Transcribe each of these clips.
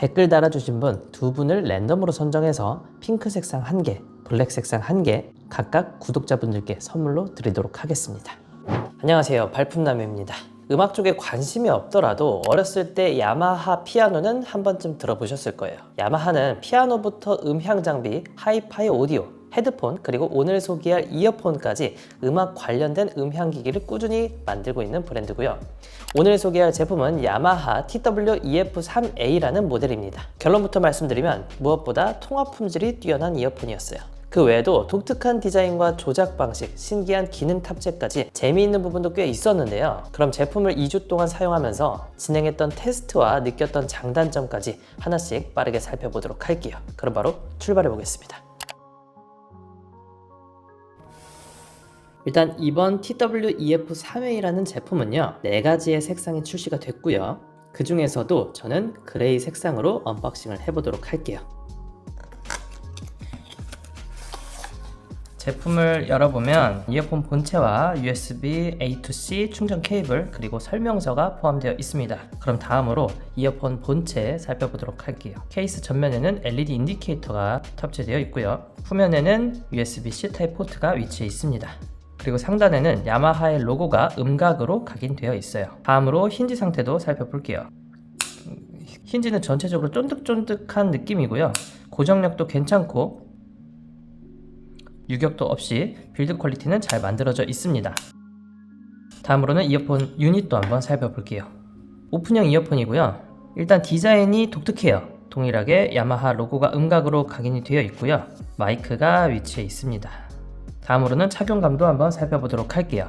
댓글 달아주신 분 두 분을 랜덤으로 선정해서 핑크 색상 한 개, 블랙 색상 한개 각각 구독자분들께 선물로 드리도록 하겠습니다. 안녕하세요. 발품남입니다. 음악 쪽에 관심이 없더라도 어렸을 때 야마하 피아노는 한 번쯤 들어보셨을 거예요. 야마하는 피아노부터 음향 장비, 하이파이 오디오, 헤드폰, 그리고 오늘 소개할 이어폰까지 음악 관련된 음향 기기를 꾸준히 만들고 있는 브랜드고요. 오늘 소개할 제품은 야마하 TW-EF3A라는 모델입니다. 결론부터 말씀드리면 무엇보다 통합 품질이 뛰어난 이어폰이었어요. 그 외에도 독특한 디자인과 조작 방식, 신기한 기능 탑재까지 재미있는 부분도 꽤 있었는데요. 그럼 제품을 2주 동안 사용하면서 진행했던 테스트와 느꼈던 장단점까지 하나씩 빠르게 살펴보도록 할게요. 그럼 바로 출발해 보겠습니다. 일단 이번 TW-EF3A라는 제품은요 네 가지의 색상이 출시가 됐고요 그 중에서도 저는 그레이 색상으로 언박싱을 해보도록 할게요 제품을 열어보면 이어폰 본체와 USB A to-C 충전 케이블 그리고 설명서가 포함되어 있습니다. 그럼 다음으로 이어폰 본체 살펴보도록 할게요. 케이스 전면에는 LED 인디케이터가 탑재되어 있고요. 후면에는 USB-C 타입 포트가 위치해 있습니다. 그리고 상단에는 야마하의 로고가 음각으로 각인되어 있어요. 다음으로 힌지 상태도 살펴볼게요. 힌지는 전체적으로 쫀득쫀득한 느낌이고요. 고정력도 괜찮고 유격도 없이 빌드 퀄리티는 잘 만들어져 있습니다. 다음으로는 이어폰 유닛도 한번 살펴볼게요. 오픈형 이어폰이고요. 일단 디자인이 독특해요. 동일하게 야마하 로고가 음각으로 각인이 되어 있고요. 마이크가 위치해 있습니다. 다음으로는 착용감도 한번 살펴보도록 할게요.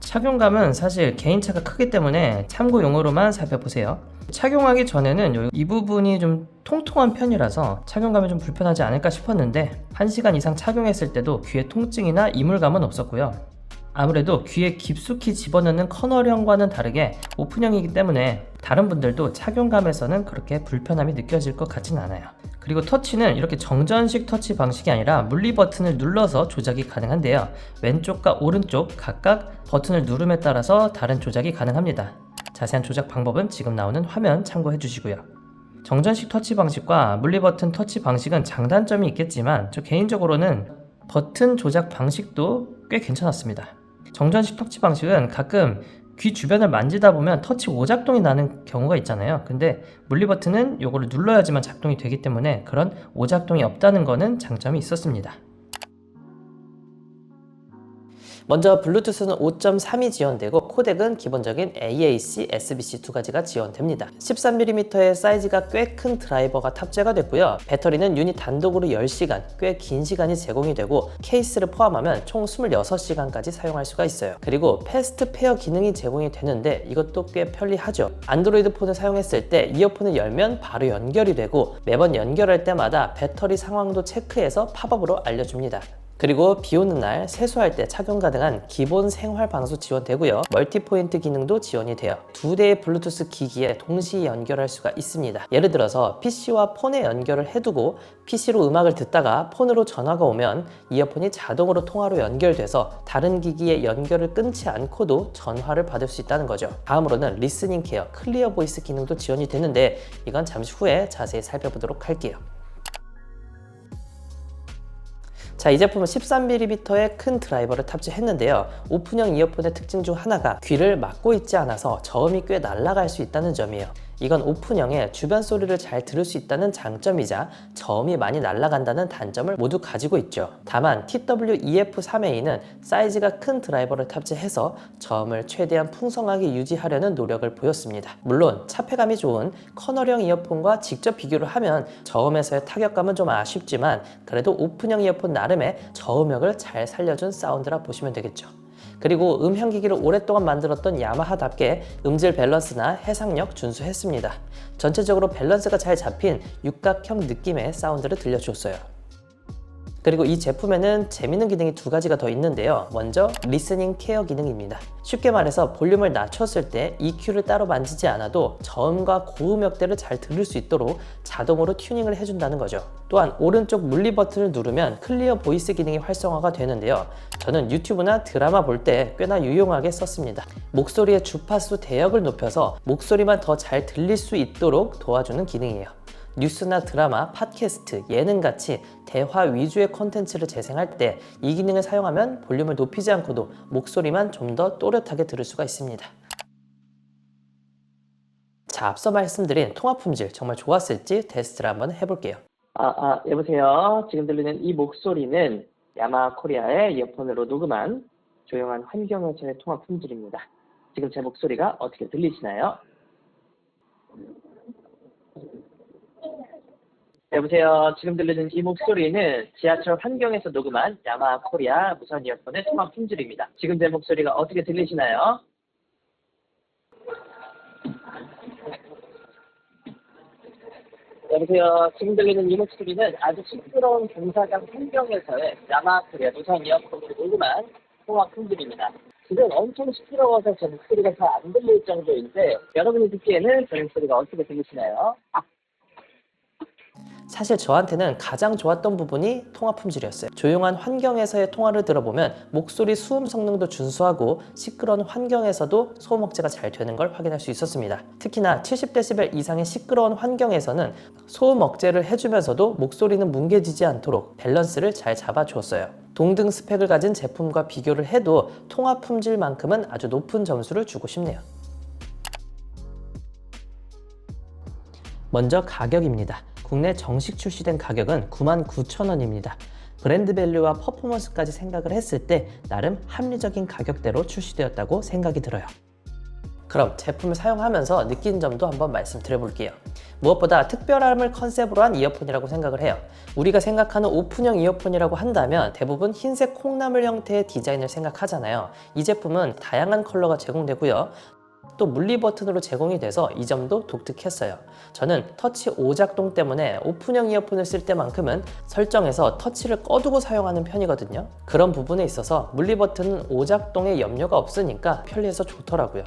착용감은 사실 개인차가 크기 때문에 참고용으로만 살펴보세요. 착용하기 전에는 요- 이 부분이 좀 통통한 편이라서 착용감이 좀 불편하지 않을까 싶었는데 1시간 이상 착용했을 때도 귀에 통증이나 이물감은 없었고요. 아무래도 귀에 깊숙이 집어넣는 커널형과는 다르게 오픈형이기 때문에 다른 분들도 착용감에서는 그렇게 불편함이 느껴질 것 같진 않아요. 그리고 터치는 이렇게 정전식 터치 방식이 아니라 물리 버튼을 눌러서 조작이 가능한데요. 왼쪽과 오른쪽 각각 버튼을 누름에 따라서 다른 조작이 가능합니다. 자세한 조작 방법은 지금 나오는 화면 참고해 주시고요. 정전식 터치 방식과 물리 버튼 터치 방식은 장단점이 있겠지만 저 개인적으로는 버튼 조작 방식도 꽤 괜찮았습니다. 정전식 터치 방식은 가끔 귀 주변을 만지다 보면 터치 오작동이 나는 경우가 있잖아요. 근데 물리 버튼은 요거를 눌러야지만 작동이 되기 때문에 그런 오작동이 없다는 거는 장점이 있었습니다. 먼저 블루투스는 5.3이 지원되고 코덱은 기본적인 AAC, SBC 두 가지가 지원됩니다. 13mm의 사이즈가 꽤 큰 드라이버가 탑재가 됐고요. 배터리는 유닛 단독으로 10시간, 꽤 긴 시간이 제공이 되고 케이스를 포함하면 총 26시간까지 사용할 수가 있어요. 그리고 패스트 페어 기능이 제공이 되는데 이것도 꽤 편리하죠. 안드로이드 폰을 사용했을 때 이어폰을 열면 바로 연결이 되고 매번 연결할 때마다 배터리 상황도 체크해서 팝업으로 알려줍니다. 그리고 비 오는 날 세수할 때 착용 가능한 기본 생활 방수 지원되고요. 멀티 포인트 기능도 지원이 돼요. 두 대의 블루투스 기기에 동시 연결할 수가 있습니다. 예를 들어서 PC와 폰에 연결을 해두고 PC로 음악을 듣다가 폰으로 전화가 오면 이어폰이 자동으로 통화로 연결돼서 다른 기기에 연결을 끊지 않고도 전화를 받을 수 있다는 거죠. 다음으로는 리스닝 케어, 클리어 보이스 기능도 지원이 되는데 이건 잠시 후에 자세히 살펴보도록 할게요. 자, 이 제품은 13mm의 큰 드라이버를 탑재했는데요. 오픈형 이어폰의 특징 중 하나가 귀를 막고 있지 않아서 저음이 꽤 날아갈 수 있다는 점이에요. 이건 오픈형의 주변 소리를 잘 들을 수 있다는 장점이자 저음이 많이 날아간다는 단점을 모두 가지고 있죠. 다만 TW-EF3A는 사이즈가 큰 드라이버를 탑재해서 저음을 최대한 풍성하게 유지하려는 노력을 보였습니다. 물론 차폐감이 좋은 커널형 이어폰과 직접 비교를 하면 저음에서의 타격감은 좀 아쉽지만 그래도 오픈형 이어폰 나름의 저음역을 잘 살려준 사운드라 보시면 되겠죠. 그리고 음향기기를 오랫동안 만들었던 야마하답게 음질 밸런스나 해상력 준수했습니다. 전체적으로 밸런스가 잘 잡힌 육각형 느낌의 사운드를 들려줬어요. 그리고 이 제품에는 재밌는 기능이 두 가지가 더 있는데요. 먼저 리스닝 케어 기능입니다. 쉽게 말해서 볼륨을 낮췄을 때 EQ를 따로 만지지 않아도 저음과 고음역대를 잘 들을 수 있도록 자동으로 튜닝을 해준다는 거죠. 또한 오른쪽 물리 버튼을 누르면 클리어 보이스 기능이 활성화가 되는데요. 저는 유튜브나 드라마 볼 때 꽤나 유용하게 썼습니다. 목소리의 주파수 대역을 높여서 목소리만 더 잘 들릴 수 있도록 도와주는 기능이에요. 뉴스나 드라마, 팟캐스트, 예능 같이 대화 위주의 콘텐츠를 재생할 때 이 기능을 사용하면 볼륨을 높이지 않고도 목소리만 좀 더 또렷하게 들을 수가 있습니다. 자, 앞서 말씀드린 통화 품질 정말 좋았을지 테스트를 한번 해볼게요. 아, 아, 여보세요. 지금 들리는 이 목소리는 야마 코리아의 이어폰으로 녹음한 조용한 환경에서의 통화 품질입니다. 지금 제 목소리가 어떻게 들리시나요? 여보세요. 지금 들리는 이 목소리는 지하철 환경에서 녹음한 야마 코리아 무선 이어폰의 통화 품질입니다. 지금 제 목소리가 어떻게 들리시나요? 여보세요. 지금 들리는 이 목소리는 아주 시끄러운 공사장 환경에서의 야마 코리아 무선 이어폰으로 녹음한 통화 품질입니다. 지금 엄청 시끄러워서 제 목소리가 잘 안 들릴 정도인데 여러분이 듣기에는 제 목소리가 어떻게 들리시나요? 사실 저한테는 가장 좋았던 부분이 통화 품질이었어요. 조용한 환경에서의 통화를 들어보면 목소리 수음 성능도 준수하고 시끄러운 환경에서도 소음 억제가 잘 되는 걸 확인할 수 있었습니다. 특히나 70dB 이상의 시끄러운 환경에서는 소음 억제를 해주면서도 목소리는 뭉개지지 않도록 밸런스를 잘 잡아주었어요. 동등 스펙을 가진 제품과 비교를 해도 통화 품질만큼은 아주 높은 점수를 주고 싶네요. 먼저 가격입니다. 국내 정식 출시된 가격은 99,000원입니다. 브랜드 밸류와 퍼포먼스까지 생각을 했을 때 나름 합리적인 가격대로 출시되었다고 생각이 들어요. 그럼 제품을 사용하면서 느낀 점도 한번 말씀드려 볼게요. 무엇보다 특별함을 컨셉으로 한 이어폰이라고 생각을 해요. 우리가 생각하는 오픈형 이어폰이라고 한다면 대부분 흰색 콩나물 형태의 디자인을 생각하잖아요. 이 제품은 다양한 컬러가 제공되고요. 또 물리 버튼으로 제공이 돼서 이 점도 독특했어요. 저는 터치 오작동 때문에 오픈형 이어폰을 쓸 때만큼은 설정에서 터치를 꺼두고 사용하는 편이거든요. 그런 부분에 있어서 물리 버튼은 오작동에 염려가 없으니까 편리해서 좋더라고요.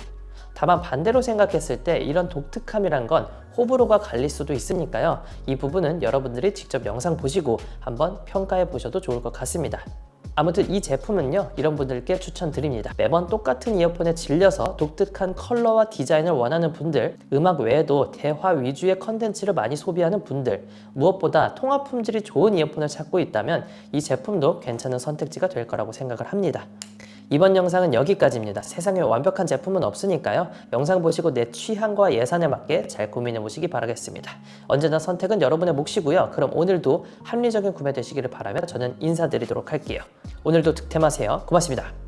다만 반대로 생각했을 때 이런 독특함이란 건 호불호가 갈릴 수도 있으니까요. 이 부분은 여러분들이 직접 영상 보시고 한번 평가해 보셔도 좋을 것 같습니다. 아무튼 이 제품은요 이런 분들께 추천드립니다. 매번 똑같은 이어폰에 질려서 독특한 컬러와 디자인을 원하는 분들 음악 외에도 대화 위주의 컨텐츠를 많이 소비하는 분들 무엇보다 통화 품질이 좋은 이어폰을 찾고 있다면 이 제품도 괜찮은 선택지가 될 거라고 생각을 합니다 이번 영상은 여기까지입니다. 세상에 완벽한 제품은 없으니까요. 영상 보시고 내 취향과 예산에 맞게 잘 고민해 보시기 바라겠습니다. 언제나 선택은 여러분의 몫이고요. 그럼 오늘도 합리적인 구매 되시기를 바라며 저는 인사드리도록 할게요. 오늘도 득템하세요. 고맙습니다.